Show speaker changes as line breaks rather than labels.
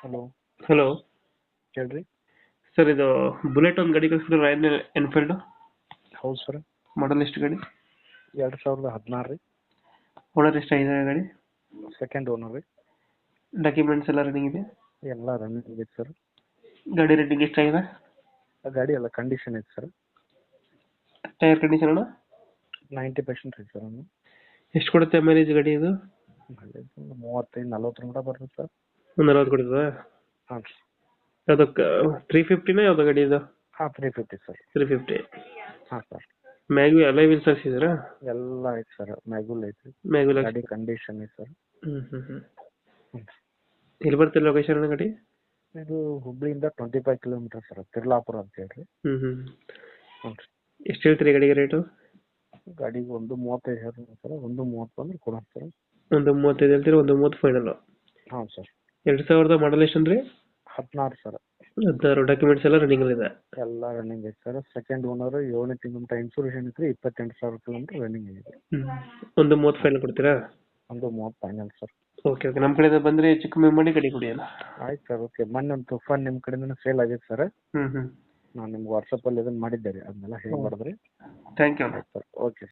Hello
hello
ಹೇಳ್ರಿ.
Sir ಇದು bullet ಒಂದು ಗಾಡಿ ಕಳಿಸ್ಬಿಟ್ಟು ರಾಯಲ್ ಎನ್ಫೀಲ್ಡ್
ಹೌದು ಸರ್
ಮಾಡಲ್ ಎಷ್ಟು ಗಾಡಿ?
ಎರಡು ಸಾವಿರದ ಹದಿನಾರು ರೀ.
ಓನರ್ ಎಷ್ಟು ಆಗಿದೆ ಗಾಡಿ?
ಸೆಕೆಂಡ್ ಓನರ್ ರೀ.
ಡಾಕ್ಯುಮೆಂಟ್ಸ್ ಎಲ್ಲ ರನ್ನಿಂಗ್ ಇದೆ?
ಎಲ್ಲ ರನ್ನಿಂಗ್ ಇದೆ ಸರ್
ಗಾಡಿ ರೇಟಿಂಗ್ ಎಷ್ಟಾಗಿದೆ
ಗಾಡಿ ಎಲ್ಲ ಕಂಡೀಷನ್ ಐತೆ ಸರ್
ಟೈರ್ ಕಂಡೀಷನ್ ಅಣ್ಣ?
ನೈಂಟಿ ಪರ್ಸೆಂಟ್ ಐತೆ ಸರ್
ಎಷ್ಟು ಕೊಡುತ್ತೆ ಮೈಲೇಜ್ ಗಾಡಿ ಇದು?
ಮೂವತ್ತೈದು ನಲ್ವತ್ತರ ಮಟ ಬರ್ತದೆ ಸರ್
ನಲ್ವತ್ತು ಕೊಡ್ತದ?
ಹಾಂ ರೀ
ಯಾವುದಕ್ಕೆ ತ್ರೀ ಫಿಫ್ಟಿನ ಯಾವ್ದು ಗಾಡಿ ಇದು?
ಹಾಂ three fifty sir.
Three fifty
ಹಾಂ ಸರ್.
ಮ್ಯಾಗು ಎಲ್ಲ ವೀಲ್ಸ್ ಹಾಕ್ಸಿದ್ದೀರಾ
ಎಲ್ಲ ಐತೆ ಸರ್ ಮ್ಯಾಗುಲ್ ಐತೆ.
ಮ್ಯಾಗು
ಗಾಡಿ ಕಂಡೀಷನ್ ಐತೆ ಸರ್.
ಹ್ಞೂ ಹ್ಞೂ ಹ್ಞೂ ಎಲ್ಲಿ ಬರ್ತದೆ ಲೊಕೇಶನ್ ಗಾಡಿ?
ಇದು ಹುಬ್ಳಿಯಿಂದ twenty five kilometre sir Tirlapura ಅಂತ ಹೇಳ್ರಿ.
ಹ್ಞೂ ಹ್ಞೂ
ಹ್ಞೂ ರೀ
ಎಷ್ಟು ಹೇಳ್ತೀರಿ ಗಾಡಿಗೆ ರೇಟು
ಗಾಡಿಗೆ ಒಂದು ಮೂವತ್ತೈದು ಹೇಳ್ತೀನಿ ಸರ್ ಒಂದು ಮೂವತ್ತು ಅಂದ್ರೆ ಕೊಡೋಣ ಸರ್.
ಒಂದು ಮೂವತ್ತೈದು ಹೇಳ್ತೀರಿ ಒಂದು ಮೂವತ್ತು ಫೈನಲ್
ಹಾಂ ಸರ್.
ಎರಡು ಸಾವಿರದ ಮಾಡಲ್ ಎಷ್ಟು ಅಂದ್ರೆ
ಹದಿನಾರು ಸರ್.
ಹದಿನಾರು ಡಾಕ್ಯುಮೆಂಟ್ಸ್ ಎಲ್ಲ ರನ್ನಿಂಗಲ್ಲಿದೆ
ಎಲ್ಲ ರನ್ನಿಂಗ್ ಇದೆ ಸರ್. ಸೆಕೆಂಡ್ ಓನರ್ ಏಳನೇ ತಿಂಗಳ ಟೈಮ್ ಸೊಲ್ಯೂಷನ್ ಐತ್ರಿ ಇಪ್ಪತ್ತೆಂಟು ಸಾವಿರ ಕಿಲೋಮೀಟರ್ ರನ್ನಿಂಗ್ ಆಗಿದೆ.
ಒಂದು ಮೂವತ್ತು ಫೈನಲ್ ಕೊಡ್ತೀರಾ?
ಒಂದು ಮೂವತ್ತು ಫೈನಲ್ ಸರ್.
ಓಕೆ ಓಕೆ ನಮ್ಮ ಕಡೆಯಿಂದ ಬಂದರೆ ಹೆಚ್ಚು ಕಮ್ಮಿ ಮಾಡಿ ಕಡೆ ಕೊಡಿ ಅಲ್ಲ?
ಆಯ್ತು ಸರ್ ಓಕೆ ಮೊನ್ನೆ ಒಂದು ತುಫಾನ್ ನಿಮ್ಮ ಕಡೆಯಿಂದ ಸೇಲ್ ಆಗೈತೆ ಸರ್.
ಹ್ಞೂ ಹ್ಞೂ
ನಾನು ನಿಮ್ಗೆ ವಾಟ್ಸಪ್ಪಲ್ಲಿ ಇದನ್ನು ಮಾಡಿದ್ದೆ ರೀ. ಅದನ್ನೆಲ್ಲ ಹೇಳಿ ಮಾಡಿದ್ರಿ?
Thank you
sir. ಓಕೆ